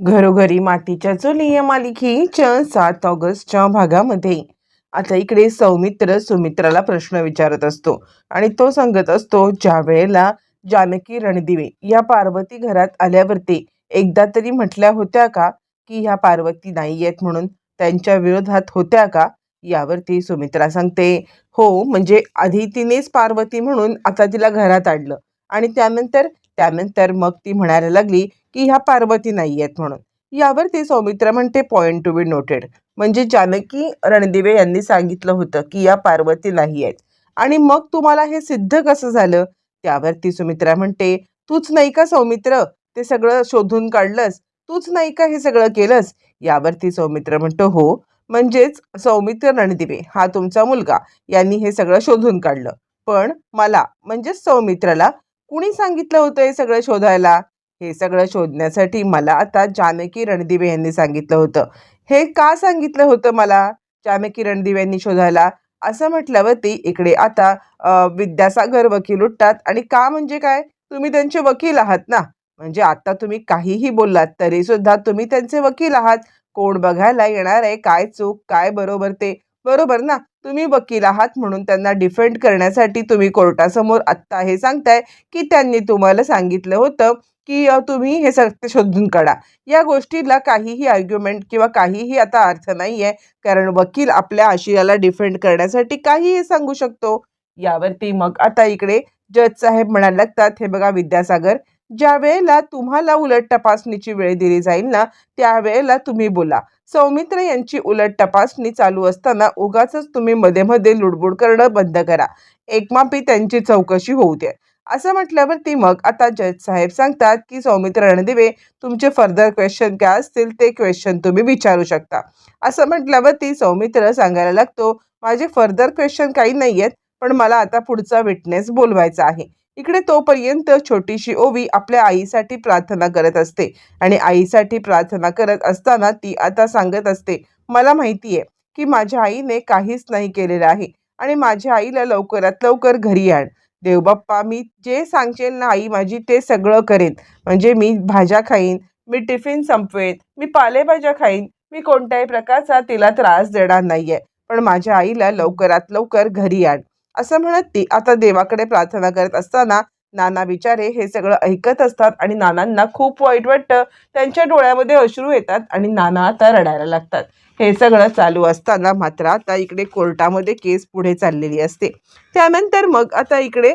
घरोघरी मातीच्या चुली या मालिकेच्या सात ऑगस्टच्या भागामध्ये. आता इकडे सौमित्र सुमित्राला प्रश्न विचारत असतो आणि तो सांगत असतो ज्या वेळेला जानकी रणदिवे या पार्वती घरात आल्यावरती एकदा तरी म्हटल्या होत्या का की ह्या पार्वती नाही आहेत म्हणून? त्यांच्या विरोधात होत्या का? यावरती सुमित्रा सांगते हो म्हणजे आधी तिनेच पार्वती म्हणून आता तिला घरात आणलं आणि त्यानंतर त्यानंतर मग ती म्हणायला लागली की ह्या पार्वती नाही आहेत म्हणून यावरती सौमित्र म्हणते पॉईंट टू बी नोटेड म्हणजे जानकी रणदिवे यांनी सांगितलं होतं की या पार्वती नाही आहेत आणि मग तुम्हाला हे सिद्ध कसं झालं? त्यावरती सुमित्रा म्हणते तूच नाही का सौमित्र? ते सगळं शोधून काढलंस? तूच नाही का हे सगळं केलंस? यावरती सौमित्र म्हणतो हो म्हणजेच सौमित्र रणदिवे हा तुमचा मुलगा यांनी हे सगळं शोधून काढलं. पण मला म्हणजेच सौमित्राला कुणी सांगितलं होतं हे सगळं शोधायला? हे सगळं शोधण्यासाठी मला आता जानकी रणदिवे यांनी सांगितलं होतं. हे का सांगितलं होतं मला? जानकी रणदिवे यांनी शोधायला? असं म्हटल्यावरती इकडे आता विद्यासागर वकील उठतात आणि का म्हणजे काय? तुम्ही त्यांचे वकील आहात ना? म्हणजे आता तुम्ही काहीही बोललात तरी सुद्धा तुम्ही त्यांचे वकील आहात. कोण बघायला येणार आहे? काय चूक? काय बरोबर ते? बरोबर ना? तुम्ही वकील आहात म्हणून त्यांना डिफेंड करण्यासाठी तुम्ही कोर्टासमोर आत्ता हे सांगताय की त्यांनी तुम्हाला सांगितलं होतं की तुम्ही हे सत्य शोधून काढा. या गोष्टीला काहीही आर्ग्युमेंट किंवा काहीही आता अर्थ नाही आहे कारण वकील आपल्या आशियाला डिफेंड करण्यासाठी काहीही सांगू शकतो. यावरती मग आता इकडे जज साहेब म्हणायला लागतात हे बघा विद्यासागर ज्या वेळेला तुम्हाला उलट तपासणीची वेळ दिली जाईल ना त्यावेळेला तुम्ही बोला. सौमित्र यांची उलट तपासणी चालू असताना उगाच तुम्ही मध्ये मध्ये लुडबुड करणं बंद करा. एकमापी त्यांची चौकशी होऊ द्या. असं म्हटल्यावरती मग आता जज साहेब सांगतात की सौमित्र रणदिवे तुमचे फर्दर क्वेश्चन काय असतील ते क्वेश्चन तुम्ही विचारू शकता. असं म्हटल्यावरती सौमित्र सांगायला लागतो माझे फर्दर क्वेश्चन काही नाही आहेत पण मला आता पुढचा विटनेस बोलवायचा आहे. इकडे तोपर्यंत छोटीशी ओवी आपल्या आईसाठी प्रार्थना करत असते आणि आईसाठी प्रार्थना करत असताना ती आता सांगत असते मला माहिती आहे की माझ्या आईने काहीच नाही केलेलं आहे आणि माझ्या आईला लवकरात लवकर घरी आण. देवबाप्पा मी जे सांगशील ना आई माझी ते सगळं करेन. म्हणजे मी भाज्या खाईन मी टिफिन संपवेन मी पालेभाज्या खाईन मी कोणत्याही प्रकारचा तिला त्रास देणार नाहीये. पण माझ्या आईला लवकरात लवकर घरी आण. असं म्हणत ती आता देवाकडे प्रार्थना करत असताना नाना विचारे हे सगळं ऐकत असतात आणि नानांना खूप वाईट वाटतं. त्यांच्या डोळ्यामध्ये अश्रू येतात आणि नाना आता रडायला लागतात. हे सगळं चालू असताना मात्र आता इकडे कोर्टामध्ये केस पुढे चाललेली असते. त्यानंतर मग आता इकडे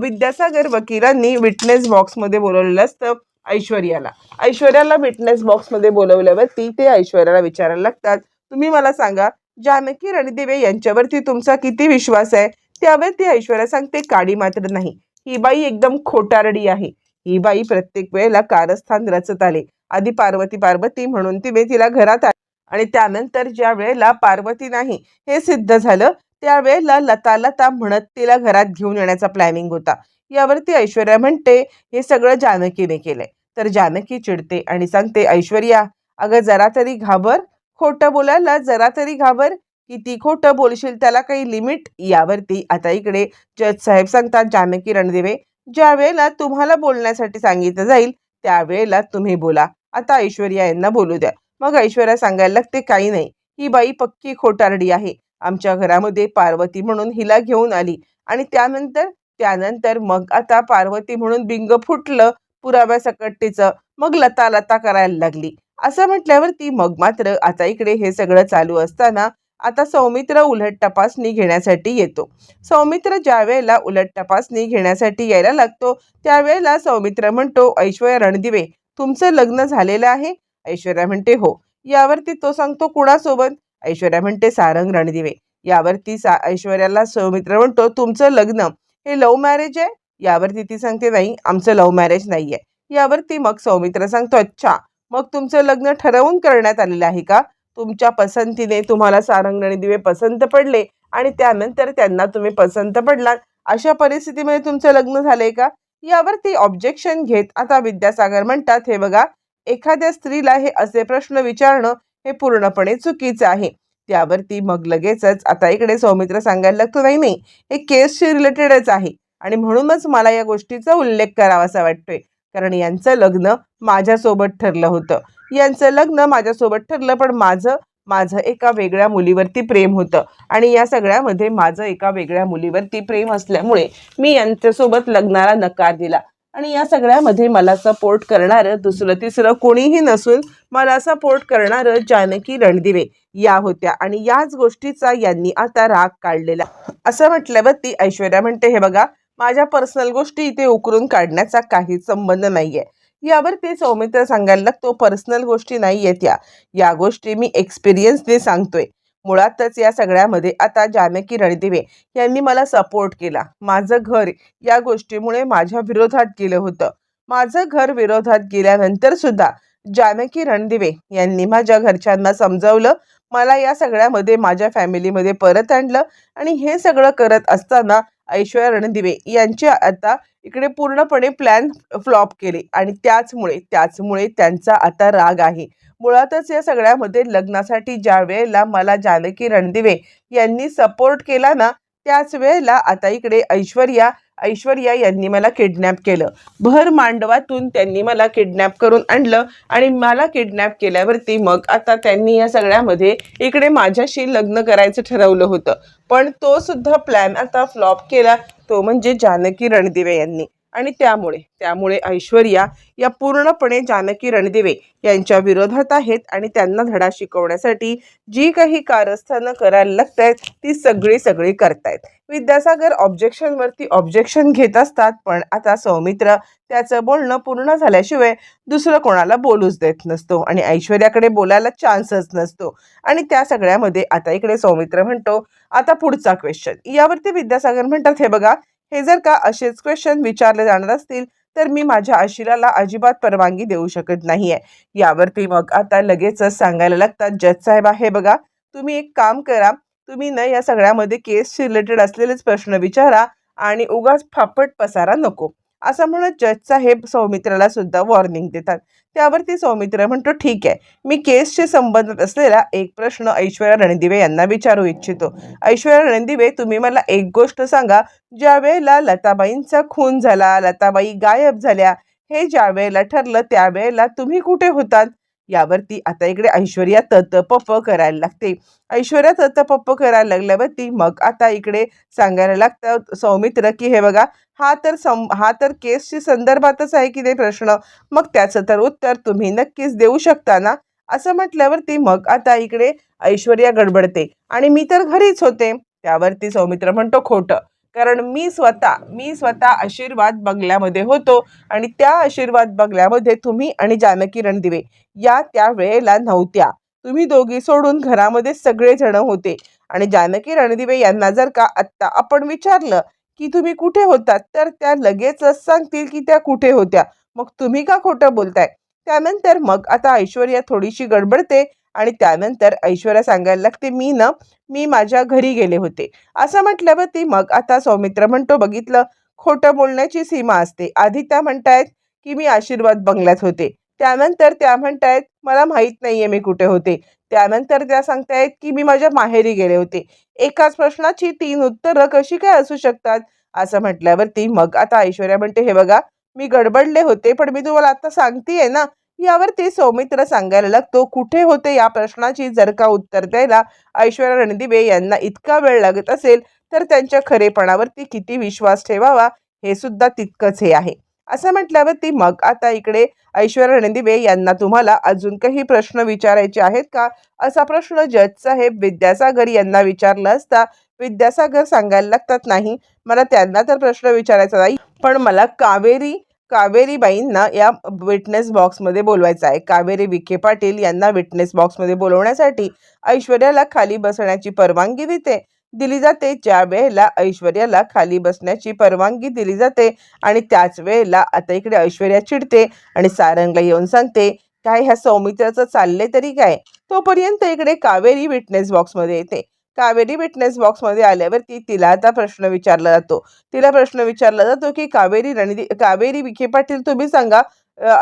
विद्यासागर वकिलांनी विटनेस बॉक्समध्ये बोलवलेलं असतं ऐश्वर्याला. ऐश्वर्याला विटनेस बॉक्समध्ये बोलवल्यावरती ते ऐश्वर्याला विचारायला लागतात. तुम्ही मला सांगा जानकी रणदिवे यांच्यावरती तुमचा किती विश्वास आहे? त्यावर ती ऐश्वर्या सांगते काडी मात्र नाही. ही बाई एकदम खोटारडी आहे. ही बाई प्रत्येक वेळेला कारस्थान रचत आले. आधी पार्वती पार्वती म्हणून तिने तिला घरात आली आणि त्यानंतर ज्या वेळेला पार्वती नाही हे सिद्ध झालं त्यावेळेला लता लता म्हणत तिला घरात घेऊन येण्याचा प्लॅनिंग होता. यावरती ऐश्वर्या म्हणते हे सगळं जानकीने केलंय. तर जानकी चिडते आणि सांगते ऐश्वर्या अगं जरा तरी घाबर. खोटं बोलायला जरा तरी घाबर. किती खोटं बोलशील त्याला काही लिमिट यावरती. आता इकडे जज साहेब सांगतात जानकी रणदेवे ज्या वेळेला तुम्हाला बोलण्यासाठी सांगितलं जाईल त्यावेळेला तुम्ही बोला. आता ऐश्वर्या यांना बोलू द्या. मग ऐश्वर्या सांगायला लागते काही नाही. ही बाई पक्की खोटारडी आहे. आमच्या घरामध्ये पार्वती म्हणून हिला घेऊन आली. आणि त्यानंतर त्यानंतर मग आता पार्वती म्हणून बिंग फुटलं पुराव्यासकट्टीचं मग लता लता करायला लागली. असं म्हटल्यावरती मग मात्र आता इकडे हे सगळं चालू असताना आता सौमित्र उलट तपासणी घेण्यासाठी येतो. सौमित्र ज्या वेळेला उलट तपासणी घेण्यासाठी यायला लागतो त्यावेळेला सौमित्र म्हणतो ऐश्वर्या रणदिवे तुमचं लग्न झालेलं आहे? ऐश्वर्या म्हणते हो. यावरती तो सांगतो कुणासोबत? ऐश्वर्या म्हणते सारंग रणदिवे. यावरती सा ऐश्वर्याला सौमित्र म्हणतो तुमचं लग्न हे लव्ह मॅरेज आहे? यावरती ती सांगते नाही आमचं लव्ह मॅरेज नाही आहे यावरती मग सौमित्र सांगतो अच्छा मग तुमचं लग्न ठरवून करण्यात आलेलं आहे का? तुमच्या पसंतीने तुम्हाला सारंगणी दिवे पसंत पडले आणि त्यानंतर त्यांना तुम्ही पसंत पडलात. अशा परिस्थितीमध्ये तुमचं लग्न झाले का? यावरती ऑब्जेक्शन घेत आता विद्यासागर म्हणतात हे बघा एखाद्या स्त्रीला हे असे प्रश्न विचारणं हे पूर्णपणे चुकीचं आहे. त्यावरती मग लगेचच आता इकडे सौमित्र सांगायला लागतो नाही नाही हे केसशी रिलेटेडच आहे. आणि म्हणूनच मला या गोष्टीचा उल्लेख करावासा वाटतोय. कारण यांचं लग्न माझ्यासोबत ठरलं होतं. यांचं लग्न माझ्यासोबत ठरलं पण माझं माझं एका वेगळ्या मुलीवरती प्रेम होतं. आणि या सगळ्यामध्ये माझं एका वेगळ्या मुलीवरती प्रेम असल्यामुळे मी यांच्यासोबत लग्नाला नकार दिला. आणि या सगळ्यामध्ये मला सपोर्ट करणारं दुसरं तिसरं कोणीही नसून मला सपोर्ट करणारं जानकी रणदिवे या होत्या. आणि याच गोष्टीचा यांनी आता राग काढलेला. असं म्हटल्यावरती ऐश्वर्या म्हणते हे बघा माझ्या पर्सनल गोष्टी इथे उकरून काढण्याचा काही संबंध नाहीये. यावर ते सौमित्र सांगायला लागतो पर्सनल गोष्टी नाही आहेत या. या गोष्टी मी एक्सपिरियन्सने सांगतोय. मुळातच या सगळ्यामध्ये आता जानकी रणदिवे यांनी मला सपोर्ट केला. माझं घर या गोष्टीमुळे माझ्या विरोधात गेलं होतं. माझं घर विरोधात गेल्यानंतर सुद्धा जानकी रणदिवे यांनी माझ्या घरच्यांना समजावलं. मला या सगळ्यामध्ये माझ्या फॅमिलीमध्ये परत आणलं आणि हे सगळं करत असताना ऐश्वर्या रणदिवे यांचे आता इकडे पूर्णपणे प्लॅन फ्लॉप केले. आणि त्याचमुळे त्याचमुळे त्यांचा आता राग आहे. मुळातच या सगळ्यामध्ये लग्नासाठी ज्या वेळेला मला जानकी रणदिवे यांनी सपोर्ट केला ना त्याच वेळेला आता इकडे ऐश्वर्या ऐश्वर्या यांनी मला किडनॅप केलं. भर मांडवातून त्यांनी मला किडनॅप करून आणलं आणि मला किडनॅप केल्यावरती मग आता त्यांनी या सगळ्यामध्ये इकडे माझ्याशी लग्न करायचं ठरवलं होतं. पण तो सुद्धा प्लॅन आता फ्लॉप केला. तो म्हणजे जानकी रणदिवे यांनी. आणि त्यामुळे त्यामुळे ऐश्वर्या या पूर्णपणे जानकी रणदिवे यांच्या विरोधात आहेत आणि त्यांना धडा शिकवण्यासाठी जी काही कारस्थानं करायला लागत आहेत ती सगळी सगळी करतायत. विद्यासागर ऑब्जेक्शनवरती ऑब्जेक्शन घेत असतात पण आता सौमित्र त्याचं बोलणं पूर्ण झाल्याशिवाय दुसरं कोणाला बोलूच देत नसतो आणि ऐश्वर्याकडे बोलायला चान्सच नसतो. आणि त्या सगळ्यामध्ये आता इकडे सौमित्र म्हणतो आता पुढचा क्वेश्चन यावरती विद्यासागर म्हणतात हे बघा हे जर का असेच क्वेश्चन विचारले जाणार असतील तर मी माझ्या आशिराला अजिबात परवानगी देऊ शकत नाहीये. यावरती मग आता लगेचच सांगायला लागतात जज साहेब हे बघा तुम्ही एक काम करा तुम्ही ना या सगळ्यामध्ये केसशी रिलेटेड असलेलेच प्रश्न विचारा आणि उगाच फापट पसारा नको. असं म्हणत जज साहेब सौमित्राला सुद्धा वॉर्निंग देतात. त्यावरती सौमित्र म्हणतो ठीक आहे. मी केसशी संबंधित असलेला एक प्रश्न ऐश्वर्या रणदिवे यांना विचारू इच्छितो. ऐश्वर्या रणदिवे तुम्ही मला एक गोष्ट सांगा. ज्या वेळेला लताबाईंचा खून झाला लताबाई गायब झाल्या हे ज्या वेळेला ठरलं त्यावेळेला तुम्ही कुठे होतात? यावरती आता इकडे ऐश्वर्या ततपप करायला लागते. ऐश्वर्या ततपप करायला लागल्यावरती मग आता इकडे सांगायला लागतं सौमित्र की हे बघा हा तर सं हा तर केसशी संदर्भातच आहे की ते प्रश्न? मग त्याचं तर उत्तर तुम्ही नक्कीच देऊ शकता ना? असं म्हटल्यावरती मग आता इकडे ऐश्वर्या गडबडते. आणि मी तर घरीच होते. त्यावरती सौमित्र म्हणतो खोटं. कारण मी स्वतः मी स्वतः आशीर्वाद बंगल्यामध्ये होतो. आणि त्या आशीर्वाद बंगल्यामध्ये तुम्ही आणि जानकी रणदिवे या त्या वेळेला नव्हत्या. तुम्ही दोघी सोडून घरामध्ये सगळेजण होते. आणि जानकी रणदिवे यांना जर का आत्ता आपण विचारलं की तुम्ही कुठे होतात? तर त्या लगेचच सांगतील की त्या कुठे होत्या. मग तुम्ही का खोटं बोलताय? त्यानंतर मग आता ऐश्वर्या थोडीशी गडबडते आणि त्यानंतर ऐश्वर्या सांगायला लागते मी ना मी माझ्या घरी गेले होते. असं म्हटल्यावर ती मग आता सौमित्र म्हणतो बघितलं खोटं बोलण्याची सीमा असते. आधी त्या म्हणतायत की मी आशीर्वाद बंगल्यात होते. त्यानंतर त्या म्हणतायत मला माहीत नाहीये मी कुठे होते. त्यानंतर त्या सांगतायत की मी माझ्या माहेरी गेले होते. एकाच प्रश्नाची तीन उत्तरं कशी काय असू शकतात? असं म्हटल्यावरती मग आता ऐश्वर्या म्हणते हे बघा मी गडबडले होते पण मी तुम्हाला आता सांगतेय ना. यावरती सौमित्र सांगायला लागतो कुठे होते या प्रश्नाची? जर का उत्तर द्यायला ऐश्वर्या रणदिवे यांना इतका वेळ लागत असेल तर त्यांच्या खरेपणावरती किती विश्वास ठेवावा? हे सुद्धा तितकंच हे आहे. असं म्हटल्यावर ती मग आता इकडे ऐश्वर्या रणदिवे यांना तुम्हाला अजून काही प्रश्न विचारायचे आहेत का? असा प्रश्न जज साहेब विद्यासागर यांना विचारला असता विद्यासागर सांगायला लागतात नाही मला त्यांना तर प्रश्न विचारायचा नाही पण मला कावेरी कावेरीबाईंना या विटनेस बॉक्समध्ये बोलवायचं आहे. कावेरी विखे पाटील यांना विटनेस बॉक्समध्ये बोलवण्यासाठी ऐश्वर्याला खाली बसण्याची परवानगी देते. दिली जाते. ज्या वेळेला ऐश्वर्याला खाली बसण्याची परवानगी दिली जाते आणि त्याच वेळेला आता इकडे ऐश्वर्या चिडते आणि सारंगला येऊन सांगते काय ह्या सौमित्राचं चालले तरी काय? तोपर्यंत इकडे कावेरी विटनेस बॉक्समध्ये येते. कावेरी विटनेस बॉक्समध्ये आल्यावरती तिला आता प्रश्न विचारला जातो. तिला प्रश्न विचारला जातो की कावेरी रणदी कावेरी विखे पाटील तुम्ही सांगा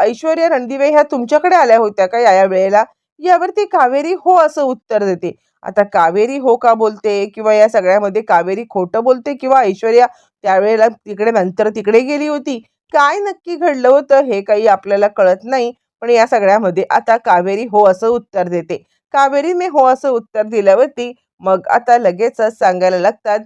ऐश्वर्या रणदिवे ह्या तुमच्याकडे आल्या होत्या का या या वेळेला? यावरती कावेरी हो असं उत्तर देते. आता कावेरी हो का बोलते? किंवा या सगळ्यामध्ये कावेरी खोटं बोलते? किंवा ऐश्वर्या त्यावेळेला तिकडे नंतर तिकडे गेली होती? काय नक्की घडलं होतं? हे काही आपल्याला कळत नाही. पण या सगळ्यामध्ये आता कावेरी हो असं उत्तर देते. कावेरीने हो असं उत्तर दिल्यावरती मग आता लगेचच सांगायला लागतात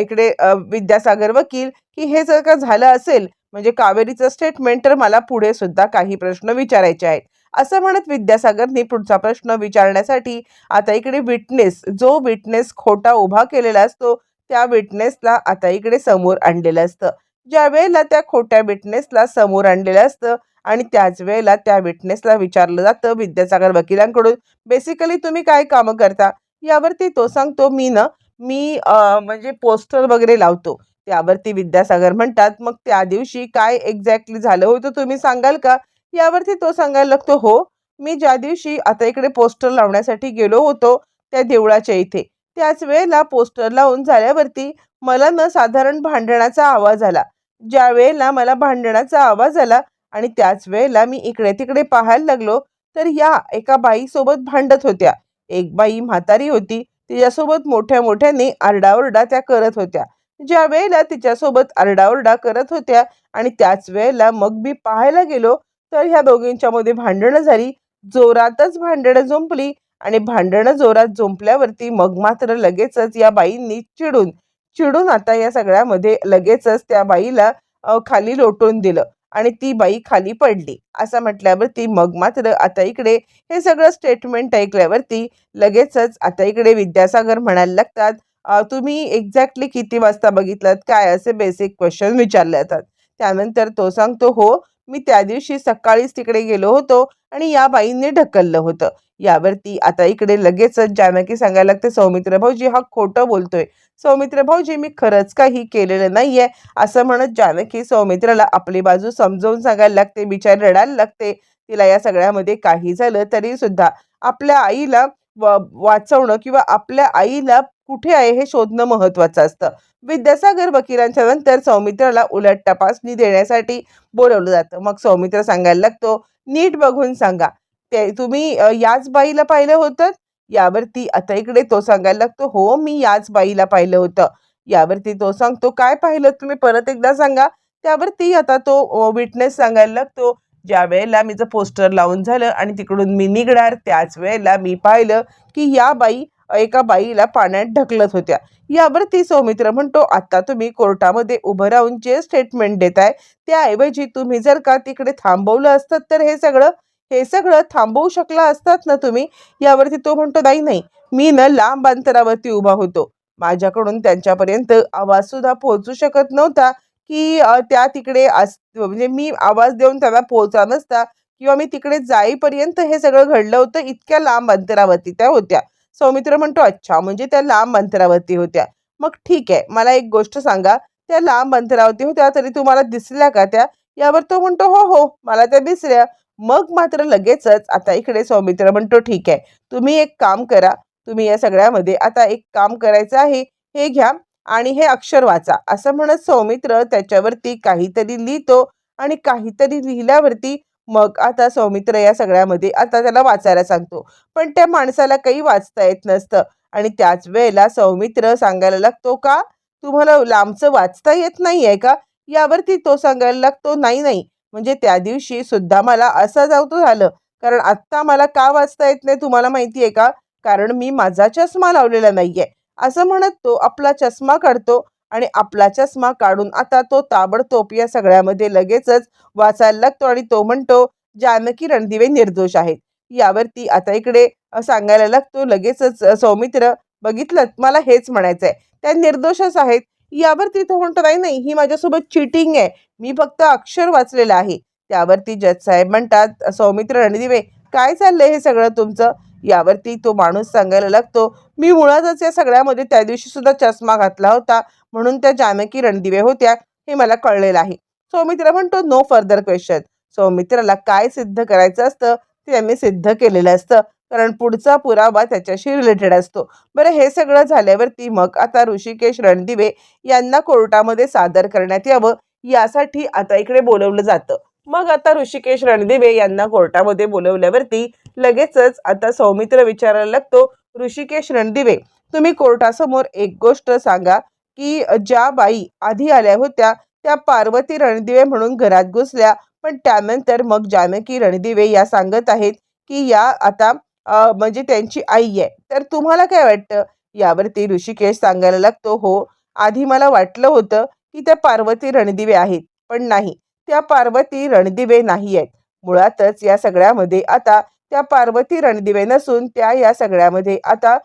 इकडे विद्यासागर वकील की हे जर का झालं असेल म्हणजे कावेरीचं स्टेटमेंट तर मला पुढे सुद्धा काही प्रश्न विचारायचे आहेत. असं म्हणत विद्यासागरनी पुढचा प्रश्न विचारण्यासाठी आता इकडे विटनेस जो विटनेस खोटा उभा केलेला असतो त्या विटनेसला आता इकडे समोर आणलेलं असतं. ज्या वेळेला त्या खोट्या विटनेसला समोर आणलेलं असतं आणि त्याच वेळेला त्या विटनेसला विचारलं जातं विद्यासागर वकिलांकडून बेसिकली तुम्ही काय कामं करता? यावरती तो सांगतो मी ना मी म्हणजे पोस्टर वगैरे लावतो. त्यावरती विद्यासागर म्हणतात मग त्या दिवशी काय एक्झॅक्टली झालं होतं तुम्ही सांगाल का? यावरती तो सांगायला लागतो हो मी ज्या दिवशी आता इकडे पोस्टर लावण्यासाठी गेलो होतो त्या देवळाच्या इथे त्याच वेळेला पोस्टर लावून झाल्यावरती मला न साधारण भांडणाचा आवाज आला. ज्या वेळेला मला भांडणाचा आवाज आला आणि त्याच वेळेला मी इकडे तिकडे पाहायला लागलो तर या एका बाईसोबत भांडत होत्या. एक बाई म्हातारी होती तिच्यासोबत मोठ्या मोठ्याने आरडाओरडा त्या करत होत्या. ज्या वेळेला तिच्यासोबत आरडाओरडा करत होत्या आणि त्याच वेळेला मग मी पाहायला गेलो तर ह्या दोघींच्या मध्ये भांडणं झाली. जोरातच भांडणं जुंपली आणि भांडणं जोरात जुंपल्यावरती मग मात्र लगेचच या बाईंनी चिडून चिडून आता या सगळ्यामध्ये लगेचच त्या बाईला खाली लोटून दिलं आणि ती बाई खाली पडली. असं म्हटल्यावरती मग मात्र आता इकडे हे सगळं स्टेटमेंट ऐकल्यावरती लगेचच आता इकडे विद्यासागर म्हणायला लागतात तुम्ही एक्झॅक्टली किती वाजता बघितलात? काय असे बेसिक क्वेश्चन विचारले जातात? त्यानंतर तो सांगतो हो मी त्या दिवशी सकाळीच तिकडे गेलो होतो आणि या बाईंनी ढकललं होतं. यावरती आता इकडे लगेचच जानकी सांगायला लागते सौमित्र भाऊजी हा खोटं बोलतोय. सौमित्र भाऊजी मी खरंच काही केलेलं नाहीये. असं म्हणत जानकी सौमित्राला आपली बाजू समजावून सांगायला लागते बिचार रडायला लागते. तिला या सगळ्यामध्ये काही झालं तरी सुद्धा आपल्या आईला व- वाचवणं किंवा आपल्या आईला कुठे आहे हे शोधणं महत्वाचं असतं. विद्यासागर वकिलांच्या नंतर सौमित्राला उलट तपासणी देण्यासाठी बोलवलं जातं. मग सौमित्र सांगायला लागतो नीट बघून सांगा. ते तुम्ही याच बाईला पाहिलं होतं? यावरती आता इकडे तो सांगायला लागतो हो मी याच बाईला पाहिलं होतं. यावरती तो सांगतो काय पाहिलं तुम्ही? परत एकदा सांगा. त्यावरती आता तो विटनेस सांगायला लागतो ज्या वेळेला मीचं पोस्टर लावून झालं आणि तिकडून मी निघणार त्याच वेळेला मी पाहिलं की या बाई एका बाईला पाण्यात ढकलत होत्या. यावरती सौमित्र म्हणतो आता तुम्ही कोर्टामध्ये उभं राहून जे स्टेटमेंट देताय त्याऐवजी तुम्ही जर का तिकडे थांबवलं असतं तर हे सगळं हे सगळं थांबवू शकला असतात ना तुम्ही? यावरती तो म्हणतो नाही नाही. मी ना लांब अंतरावरती उभा होतो. माझ्याकडून त्यांच्यापर्यंत आवाज सुद्धा पोहोचू शकत नव्हता की त्या तिकडे अस म्हणजे मी आवाज देऊन त्यांना पोहोचला नसता किंवा मी तिकडे जाईपर्यंत हे सगळं घडलं होतं इतक्या लांब अंतरावरती त्या होत्या. सौमित्र म्हणतो अच्छा म्हणजे त्या लांब अंतरावरती होत्या. मग ठीक आहे मला एक गोष्ट सांगा. त्या लांब अंतरावरती होत्या तरी तुम्हाला दिसल्या का त्या? यावर तो म्हणतो हो हो मला त्या दिसल्या. मग मात्र लगेचच आता इकडे सौमित्र म्हणतो ठीक आहे तुम्ही एक काम करा तुम्ही या सगळ्यामध्ये आता एक काम करायचं आहे हे घ्या आणि हे अक्षर वाचा. असं म्हणत सौमित्र त्याच्यावरती काहीतरी लिहितो आणि काहीतरी लिहिल्यावरती मग आता सौमित्र या सगळ्यामध्ये आता त्याला वाचायला सांगतो. पण त्या माणसाला काही वाचता येत नसतं. आणि त्याच वेळेला सौमित्र सांगायला लागतो का? तुम्हाला लांबचं वाचता येत नाही आहे का? यावरती तो सांगायला लागतो नाही नाही. म्हणजे त्या दिवशी सुद्धा मला असं जावतो झालं. कारण आत्ता मला का वाचता येत नाही तुम्हाला माहिती आहे का? कारण मी माझा चष्मा लावलेला नाहीये. असं म्हणत तो आपला चष्मा काढतो. आणि आपला चष्मा काढून आता तो ताबडतोब या सगळ्यामध्ये लगेचच वाचायला लागतो आणि तो म्हणतो जानकी रणदिवे निर्दोष आहेत. यावरती आता इकडे सांगायला लागतो लगेचच सौमित्र बघितलं मला हेच म्हणायचंय त्या निर्दोषच आहेत. यावरती तो म्हणतो नाही नाही ही माझ्यासोबत चिटिंग आहे. मी फक्त अक्षर वाचलेलं आहे. त्यावरती जज साहेब म्हणतात सौमित्र रणदिवे काय चाललंय हे सगळं तुमचं? यावरती तो माणूस सांगायला लागतो मी मुळातच या सगळ्यामध्ये त्या दिवशी सुद्धा चष्मा घातला होता म्हणून त्या जानकी रणदिवे होत्या हे मला कळलेलं आहे. सौमित्र म्हणतो नो फर्दर क्वेश्चन सौमित्राला काय सिद्ध करायचं असतं ते त्यांनी सिद्ध केलेलं असतं कारण पुढचा पुरावा त्याच्याशी रिलेटेड असतो. बरं हे सगळं झाल्यावरती मग आता ऋषिकेश रणदिवे यांना कोर्टामध्ये सादर करण्यात यावं यासाठी आता इकडे बोलवलं जातं. मग आता ऋषिकेश रणदिवे यांना कोर्टामध्ये बोलवल्यावरती लगेचच आता सौमित्र विचारायला लागतो ऋषिकेश रणदिवे तुम्ही कोर्टासमोर एक गोष्ट सांगा की ज्या बाई आधी आल्या होत्या त्या पार्वती रणदिवे म्हणून घरात घुसल्या पण त्यानंतर मग जानकी रणदिवे या सांगत आहेत की या आता म्हणजे त्यांची आई आहे. तर तुम्हाला काय वाटतं? यावरती ऋषिकेश सांगायला लागतो हो आधी मला वाटलं होतं की त्या पार्वती रणदिवे आहेत पण नाही. त्या पार्वती रणदिवे नाही आहेत. मुळातच या सगळ्यामध्ये आता त्या पार्वती रणदिवे नसून त्या या सगळ्यामध्ये आता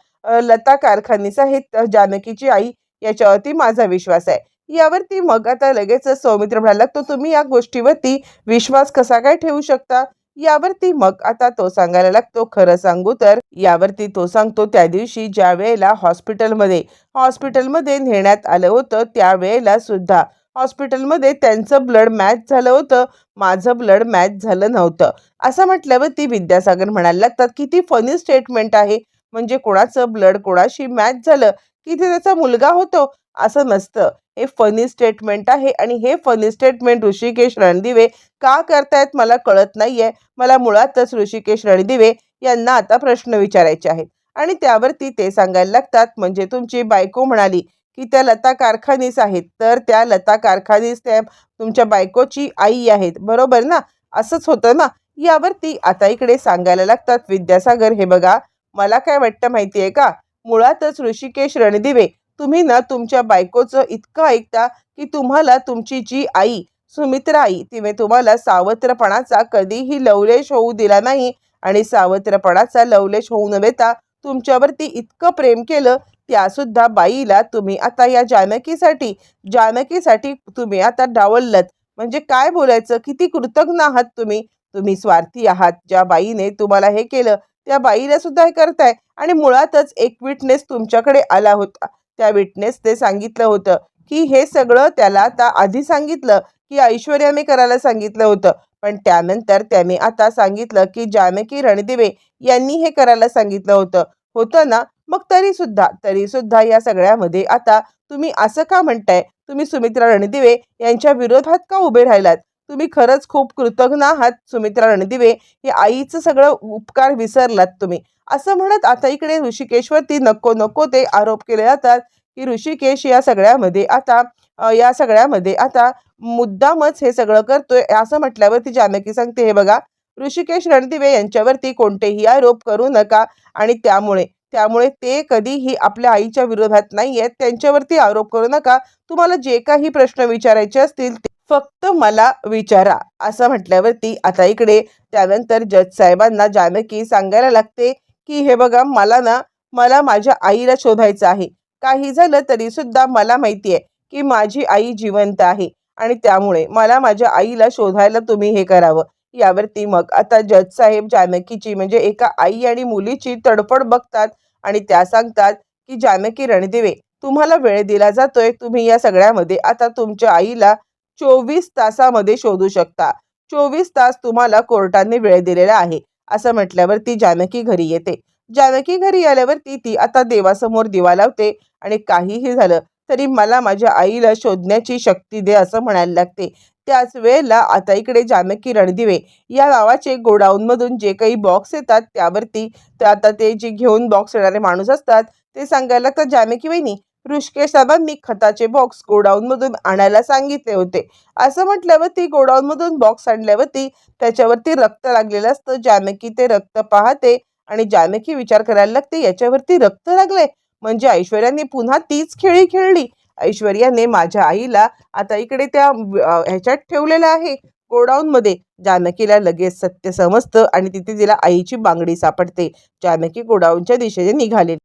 लता कारखानीस आहेत जानकीची आई याच्यावरती माझा विश्वास आहे. यावरती मग आता लगेचच सौमित्र म्हणायला लागतो तुम्ही या गोष्टीवरती विश्वास कसा काय ठेवू शकता? यावरती मग आता तो सांगायला लागतो खरं सांगू तर यावरती तो सांगतो त्या दिवशी ज्या वेळेला हॉस्पिटलमध्ये हॉस्पिटलमध्ये नेण्यात आलं होतं त्यावेळेला सुद्धा हॉस्पिटलमध्ये त्यांचं ब्लड मॅच झालं होतं. माझं ब्लड मॅच झालं नव्हतं. असं म्हटल्यावर ती विद्यासागर म्हणायला लागतात किती फनी स्टेटमेंट आहे. म्हणजे कोणाचं ब्लड कोणाशी मॅच झालं की ते त्याचा मुलगा होतो असं नसतं. हे फनी स्टेटमेंट आहे आणि हे फनी स्टेटमेंट ऋषिकेश रणदिवे का करतायत मला कळत नाहीये. मला मुळातच ऋषिकेश रणदिवे यांना आता प्रश्न विचारायचे आहेत. आणि त्यावरती ते सांगायला लागतात म्हणजे तुमची बायको म्हणाली की त्या लता कारखानीस आहेत. तर त्या लता कारखानीस त्या तुमच्या बायकोची आई आहेत. बरोबर ना? असंच होतं ना? यावरती आता इकडे सांगायला लागतात. विद्यासागर हे बघा मला काय वाटतं माहिती आहे का? मुळातच ऋषिकेश रणदिवे तुम्ही ना तुमच्या बायकोचं इतकं ऐकता की तुम्हाला तुमची जी आई सुमित्रा आई तिने तुम्हाला सावत्रपणाचा कधीही लवलेश होऊ दिला नाही आणि सावत्रपणाचा लवलेश होऊ न देता तुमच्यावरती इतकं प्रेम केलं त्यासुद्धा बाईला तुम्ही आता या जानकीसाठी जानकीसाठी तुम्ही आता डावललत. म्हणजे काय बोलायचं? किती कृतज्ञ आहात तुम्ही? तुम्ही स्वार्थी आहात. ज्या बाईने तुम्हाला हे केलं त्या बाईला सुद्धा हे करताय. आणि मुळातच एक विटनेस तुमच्याकडे आला होता. त्या विटनेसने सांगितलं होतं की हे सगळं त्याला आता आधी सांगितलं की ऐश्वर्याने करायला सांगितलं होतं. पण त्यानंतर त्याने आता सांगितलं की जानकी रणदिवे यांनी हे करायला सांगितलं होतं. होतं ना? मग तरी सुद्धा तरी सुद्धा या सगळ्यामध्ये आता तुम्ही असं का म्हणताय? तुम्ही सुमित्रा रणदिवे यांच्या विरोधात का उभे राहिलात? तुम्ही खरंच खूप कृतज्ञ आहात सुमित्रा रणदिवे. हे आईचं सगळं उपकार विसरलात तुम्ही. असं म्हणत आता इकडे ऋषिकेशवरती नको नको ते आरोप केले जातात की ऋषिकेश या सगळ्यामध्ये आता या सगळ्यामध्ये आता मुद्दामच हे सगळं करतोय. असं म्हटल्यावरती जानकी सांगते हे बघा ऋषिकेश रणदिवे यांच्यावरती कोणतेही आरोप करू नका आणि त्यामुळे त्यामुळे ते कधीही आपल्या आईच्या विरोधात नाही आहेत त्यांच्यावरती आरोप करू नका. तुम्हाला जे काही प्रश्न विचारायचे असतील ते फक्त मला विचारा असं म्हटल्यावरती आता इकडे त्यानंतर जज साहेबांना जानकी सांगायला लागते की हे बघा मला ना मला माझ्या आईला शोधायचं आहे. काही झालं तरी सुद्धा मला माहिती आहे की माझी आई जिवंत आहे आणि त्यामुळे मला माझ्या आईला शोधायला तुम्ही हे करावं. यावरती मग आता जज साहेब जानकीची म्हणजे एका आई आणि मुलीची तडफड बघतात आणि त्या सांगतात की जानकी रणदिवे तुम्हाला वेळ दिला जातोय तुम्ही या सगळ्यामध्ये आता तुमच्या आईला चोवीस तासामध्ये शोधू शकता. चोवीस तास तुम्हाला कोर्टाने वेळ दिलेला आहे. असं म्हटल्यावरती जानकी घरी येते. जानकी घरी आल्यावरती ती आता देवासमोर दिवा लावते आणि काहीही झालं तरी मला माझ्या आईला शोधण्याची शक्ती दे असं म्हणायला लागते. त्याच वेळेला आता इकडे जानकी रणदिवे या नावाचे गोडाऊनमधून जे काही बॉक्स येतात त्यावरती ते आता ते जे घेऊन बॉक्स येणारे माणूस असतात ते सांगायला लागतात जानकी वहिनी ऋषिकेश साहेबांनी खताचे बॉक्स गोडाऊनमधून आणायला सांगितले होते. असं म्हटल्यावरती गोडाऊनमधून बॉक्स आणल्यावरती त्याच्यावरती रक्त लागलेलं असतं. जानकी ते रक्त पाहते आणि जानकी विचार करायला लागते याच्यावरती रक्त लागले म्हणजे ऐश्वर्याने पुन्हा तीच खेळी खेळली. ऐश्वर्याने माझ्या आईला आता इकडे त्या ह्याच्यात ठेवलेलं आहे गोडाऊनमध्ये. जानकीला लगेच सत्य समजतं आणि तिथे तिला आईची बांगडी सापडते. जानकी गोडाऊनच्या दिशेने निघाली